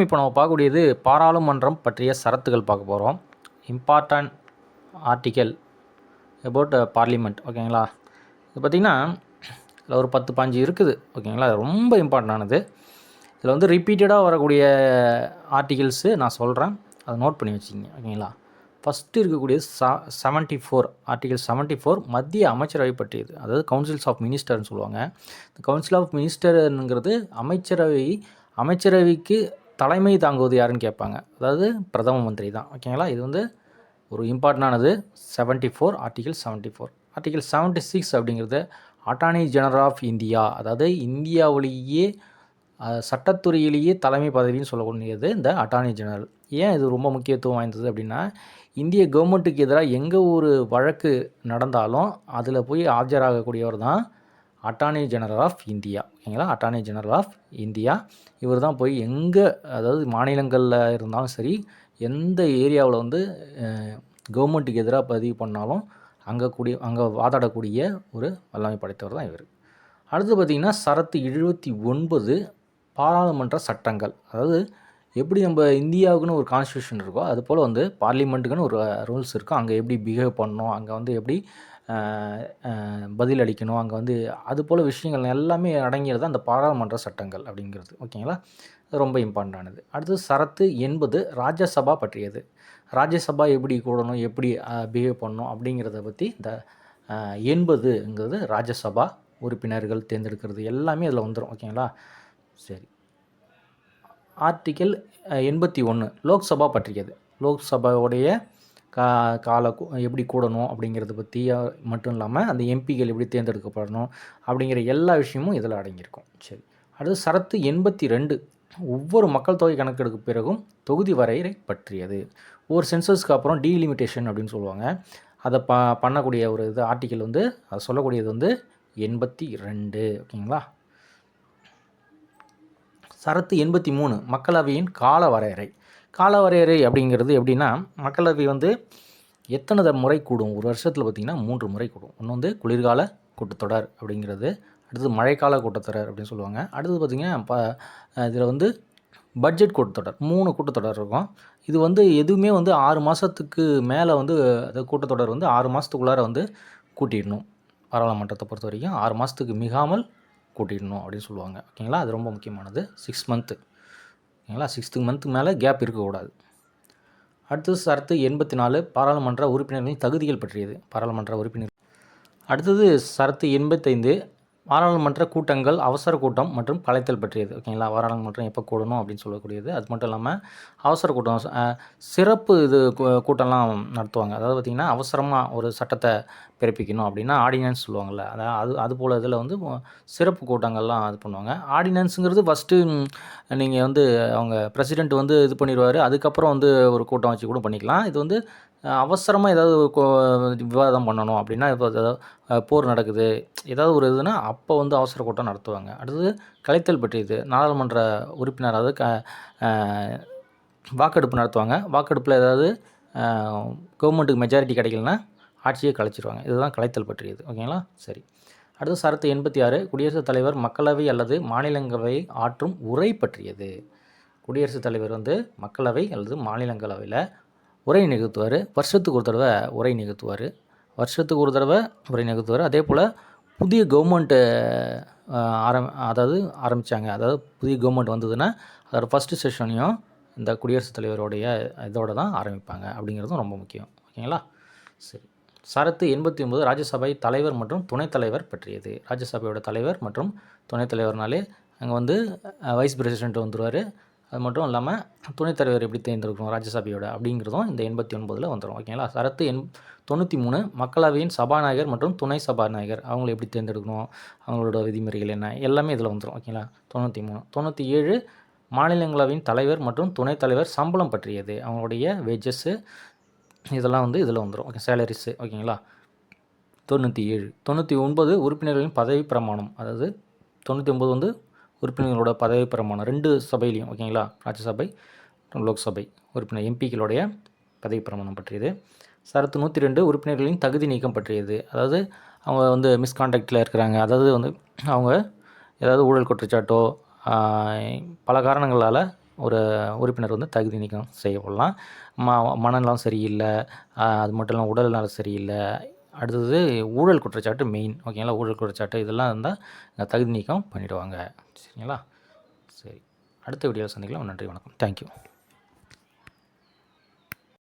இப்போ நம்ம பார்க்கக்கூடியது பாராளுமன்றம் பற்றிய சரத்துகள் பார்க்க போகிறோம் இம்பார்ட்டன்ட் ஆர்டிக்கல் அபவுட் பார்லிமெண்ட் ஓகேங்களா? இது பார்த்திங்கன்னா இதில் ஒரு பத்து பாஞ்சு இருக்குது ஓகேங்களா? அது ரொம்ப இம்பார்ட்டண்டானது இதில் வந்து ரிப்பீட்டடாக வரக்கூடிய ஆர்டிகல்ஸு நான் சொல்கிறேன் அதை நோட் பண்ணி வச்சுக்கிங்க ஓகேங்களா? ஃபஸ்ட்டு இருக்கக்கூடியது ச seventy four article seventy four மத்திய அமைச்சரவை பற்றியது. அதாவது கவுன்சில்ஸ் ஆஃப் மினிஸ்டர்னு சொல்லுவாங்க. இந்த கவுன்சில் ஆஃப் மினிஸ்டருங்கிறது அமைச்சரவை அமைச்சரவைக்கு தலைமை தாங்குவது யாருன்னு கேட்பாங்க. அதாவது பிரதம மந்திரி தான். ஓகேங்களா இது வந்து ஒரு இம்பார்ட்டண்டானது seventy four article seventy four article seventy six அப்படிங்கிறது அட்டார்னி ஜெனரல் ஆஃப் இந்தியா அதாவது இந்தியாவிலேயே சட்டத்துறையிலேயே தலைமை பதவின்னு சொல்லக்கூடியது இந்த அட்டார்னி ஜெனரல் ஏன் இது ரொம்ப முக்கியத்துவம் வாய்ந்தது அப்படின்னா இந்திய கவர்மெண்ட்டுக்கு எதிராக எங்கே ஒரு வழக்கு நடந்தாலும் அதில் போய் ஆஜராகக்கூடியவர் தான் அட்டார்னி ஜெனரல் ஆஃப் இந்தியா ஓகேங்களா? அட்டார்னி ஜெனரல் ஆஃப் இந்தியா இவர் தான் போய் எங்கே அதாவது மாநிலங்களில் இருந்தாலும் சரி எந்த ஏரியாவில் வந்து கவர்மெண்ட்டுக்கு எதிராக பதிவு பண்ணாலும் அங்கே கூடிய அங்கே வாதாடக்கூடிய ஒரு வல்லமை படைத்தவர் தான் இவர். அடுத்து பார்த்திங்கன்னா சரத்து எழுபத்தி ஒன்பது பாராளுமன்ற சட்டங்கள். அதாவது எப்படி நம்ம இந்தியாவுக்குன்னு ஒரு கான்ஸ்டியூஷன் இருக்கோ அது போல் வந்து பார்லிமெண்ட்டுக்குன்னு ஒரு ரூல்ஸ் இருக்கும் அங்கே எப்படி பிஹேவ் பண்ணணும் அங்கே வந்து எப்படி பதில் அளிக்கணும் அங்கே வந்து அது போல் விஷயங்கள் எல்லாமே அடங்கியது அந்த பாராளுமன்ற சட்டங்கள் அப்படிங்கிறது. ஓகேங்களா ரொம்ப இம்பார்ட்டண்டானது அடுத்து சரத்து எண்பது ராஜ்யசபா பற்றியது. ராஜ்யசபா எப்படி கூடணும் எப்படி பிஹேவ் பண்ணணும் அப்படிங்கிறத பற்றி இந்த எண்பதுங்கிறது ராஜ்யசபா உறுப்பினர்கள் தேர்ந்தெடுக்கிறது எல்லாமே அதில் வந்துடும் ஓகேங்களா சரி. ஆர்டிக்கல் எண்பத்தி ஒன்று லோக்சபா பற்றியது. லோக்சபாவுடைய கா கால எப்படி கூடணும் அப்படிங்கிறத பற்றி மட்டும் இல்லாமல் அந்த எம்பிகள் எப்படி தேர்ந்தெடுக்கப்படணும் அப்படிங்கிற எல்லா விஷயமும் இதில் அடங்கியிருக்கும். சரி. அடுத்து சரத்து எண்பத்தி ரெண்டு ஒவ்வொரு மக்கள் தொகை கணக்கெடுக்கு பிறகும் தொகுதி வரையறை பற்றியது. ஒவ்வொரு சென்சஸ்க்கு அப்புறம் டீலிமிட்டேஷன் அப்படின்னு சொல்லுவாங்க. அதை ப பண்ணக்கூடிய ஒரு இது ஆர்டிக்கல் வந்து அதை சொல்லக்கூடியது வந்து எண்பத்தி ரெண்டு ஓகேங்களா? சரத்து எண்பத்தி மூணு மக்களவையின் கால வரையறை கால வரையறை அப்படிங்கிறது எப்படின்னா மக்களவை வந்து எத்தனை முறை கூடும்? ஒரு வருஷத்தில் பார்த்திங்கன்னா மூன்று முறை கூடும். ஒன்று வந்து குளிர்கால கூட்டத்தொடர் அப்படிங்கிறது அடுத்தது மழைக்கால கூட்டத்தொடர் அப்படின்னு சொல்லுவாங்க. அடுத்தது பார்த்திங்கன்னா ப இதில் வந்து பட்ஜெட் கூட்டத்தொடர் மூணு கூட்டத்தொடர் இருக்கும். இது வந்து எதுவுமே வந்து ஆறு மாதத்துக்கு மேலே வந்து அந்த கூட்டத்தொடர் வந்து ஆறு மாதத்துக்குள்ளார வந்து கூட்டிடணும். பாராளுமன்றத்தை பொறுத்த வரைக்கும் ஆறு மாதத்துக்கு மிகாமல் கூட்டிடணும் அப்படின்னு சொல்லுவாங்க. ஓகேங்களா அது ரொம்ப முக்கியமானது. சிக்ஸ் மந்த்து ஓகேங்களா சிக்ஸ்த்து மந்த்துக்கு மேலே கேப் இருக்கக்கூடாது. அடுத்தது சரத்து எண்பத்தி நாலு பாராளுமன்ற உறுப்பினர்களின் தகுதிகள் பற்றியது. பாராளுமன்ற உறுப்பினர். அடுத்தது சரத்து எண்பத்தைந்து பாராளுமன்ற கூட்டங்கள் அவசர கூட்டம் மற்றும் கலைத்தல் பற்றியது. ஓகேங்களா பாராளுமன்றம் எப்போ கூடணும் அப்படின்னு சொல்லக்கூடியது. அது மட்டும் இல்லாமல் அவசர கூட்டம் சிறப்பு இது கூட்டம்லாம் நடத்துவாங்க. அதாவது பார்த்திங்கன்னா அவசரமாக ஒரு சட்டத்தை பிறப்பிக்கணும் அப்படின்னா ஆர்டினன்ஸ் சொல்லுவாங்கள்ல அதாவது அது அது போல் இதில் வந்து சிறப்பு கூட்டங்கள்லாம் இது பண்ணுவாங்க. ஆர்டினன்ஸுங்கிறது ஃபஸ்ட்டு நீங்கள் வந்து அவங்க பிரசிடெண்ட் வந்து இது பண்ணிடுவார். அதுக்கப்புறம் வந்து ஒரு கூட்டம் வச்சு கூட பண்ணிக்கலாம். இது வந்து அவசரமாக ஏதாவது கோ- விவாதம் பண்ணணும் அப்படின்னா இப்போ போர் நடக்குது. ஏதாவது ஒரு இதுனா அப்போ வந்து அவசர கூட்டம் நடத்துவாங்க. அடுத்தது கலைத்தல் பற்றியது நாடாளுமன்ற உறுப்பினர் அதாவது க வாக்கெடுப்பு நடத்துவாங்க. வாக்கெடுப்பில் ஏதாவது கவர்மெண்ட்டுக்கு மெஜாரிட்டி கிடைக்கலனா ஆட்சியை கலைச்சிருவாங்க. இதுதான் கலைத்தல் பற்றியது ஓகேங்களா சரி. அடுத்து சரத்து எண்பத்தி ஆறு குடியரசுத் தலைவர் மக்களவை அல்லது மாநிலங்களவை ஆற்றும் உரை பற்றியது. குடியரசுத் தலைவர் வந்து மக்களவை அல்லது மாநிலங்களவையில் உரை நிகழ்த்துவார். வருஷத்துக்கு ஒரு தடவை உரை நிகழ்த்துவார். வருஷத்துக்கு ஒரு தடவை உரை நிகழ்த்துவார். அதே போல் புதிய கவர்மெண்ட்டு ஆரம் அதாவது ஆரம்பித்தாங்க அதாவது புதிய கவர்மெண்ட் வந்ததுன்னா அதோட ஃபஸ்ட்டு செஷனையும் இந்த குடியரசுத் தலைவருடைய இதோட தான் ஆரம்பிப்பாங்க அப்படிங்கிறதும் ரொம்ப முக்கியம். ஓகேங்களா? சரி. சரத்து எண்பத்தி ஒன்பது ராஜ்யசபை தலைவர் மற்றும் துணைத் தலைவர் பற்றியது. ராஜ்யசபையோட தலைவர் மற்றும் துணைத் தலைவர்னாலே அங்கே வந்து வைஸ் பிரசிடென்ட் வந்துடுவார் அது மட்டும் இல்லாமல் துணைத் தலைவர் எப்படி தேர்ந்தெடுக்கணும் ராஜ்யசபையோட அப்படிங்கிறதும் இந்த எண்பத்தி ஒன்பதில் வந்துடும் ஓகேங்களா சரத்து எண் தொண்ணூற்றி மூணு மக்களவையின் சபாநாயகர் மற்றும் துணை சபாநாயகர் அவங்கள எப்படி தேர்ந்தெடுக்கணும் அவங்களோட விதிமுறைகள் என்ன எல்லாமே இதில் வந்துடும் ஓகேங்களா தொண்ணூற்றி மூணு தொண்ணூற்றி ஏழு மாநிலங்களவையின் தலைவர் மற்றும் துணைத் தலைவர் சம்பளம் பற்றியது அவங்களுடைய வேஜஸ்ஸு இதெல்லாம் வந்து இதில் வந்துடும் ஓகே சேலரிஸு ஓகேங்களா தொண்ணூற்றி ஏழு தொண்ணூற்றி ஒன்பது உறுப்பினர்களின் பதவி பிரமாணம் அதாவது தொண்ணூற்றி ஒம்பது வந்து உறுப்பினர்களோட பதவி பிரமாணம் ரெண்டு சபையிலையும் ஓகேங்களா? ராஜ்யசபை லோக்சபை உறுப்பினர் எம்பிக்களுடைய பதவி பிரமாணம் பற்றியது. சரத்து நூற்றி ரெண்டு உறுப்பினர்களின் தகுதி நீக்கம் பற்றியது. அதாவது அவங்க வந்து மிஸ்கான்டாக்டில் இருக்கிறாங்க. அதாவது வந்து அவங்க ஏதாவது ஊழல் குற்றச்சாட்டோ பல காரணங்களால் ஒரு உறுப்பினர் வந்து தகுதி நீக்கம் செய்யப்படலாம். ம மனநலம் சரியில்லை. அது மட்டும் இல்லாமல் உடல் நலம் சரியில்லை. அடுத்தது ஊழல் குற்றச்சாட்டு மெயின் ஓகேங்களா ஊழல் குற்றச்சாட்டு இதெல்லாம் இருந்தால் தகுதி நீக்கம் பண்ணிவிடுவாங்க சரிங்களா? சரி. அடுத்த வீடியோவில் சந்திக்கலாம். நன்றி வணக்கம். தேங்க்யூ